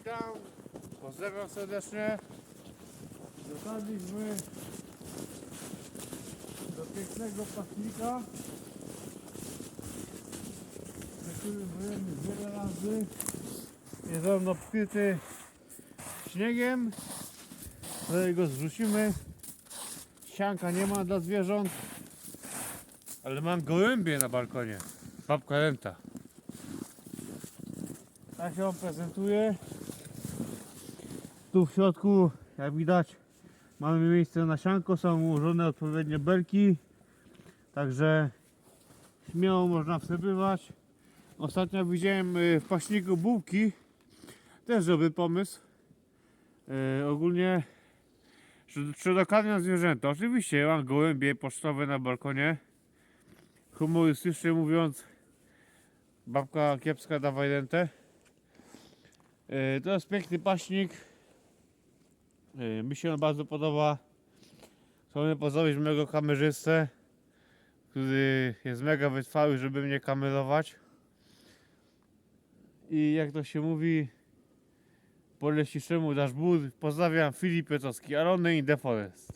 witam. Pozdrawiam serdecznie. Dotarliśmy do pięknego pasnika, na którym byłem wiele razy. Jest on obkryty śniegiem. Zaraz go zrzucimy. Sianka nie ma dla zwierząt. Ale mam gołębie na balkonie. Babka renta. Tak się on prezentuje. Tu w środku, jak widać, mamy miejsce na sianko, są ułożone odpowiednie belki. Także śmiało można wsypywać. Ostatnio widziałem y, w paśniku bułki. Też dobry pomysł. Y, ogólnie czy, czy dokarmiam zwierzęta? Oczywiście mam gołębie pocztowe na balkonie. Humorystycznie mówiąc, babka kiepska dawaj rentę. E, To jest piękny paśnik. E, Mi się on bardzo podoba. Chcę pozdrowić mojego kamerzystę, który jest mega wytrwały, żeby mnie kamerować. I jak to się mówi, po leśniczemu dasz bór. Pozdrawiam Filip Piotowski, Alone in the Forest.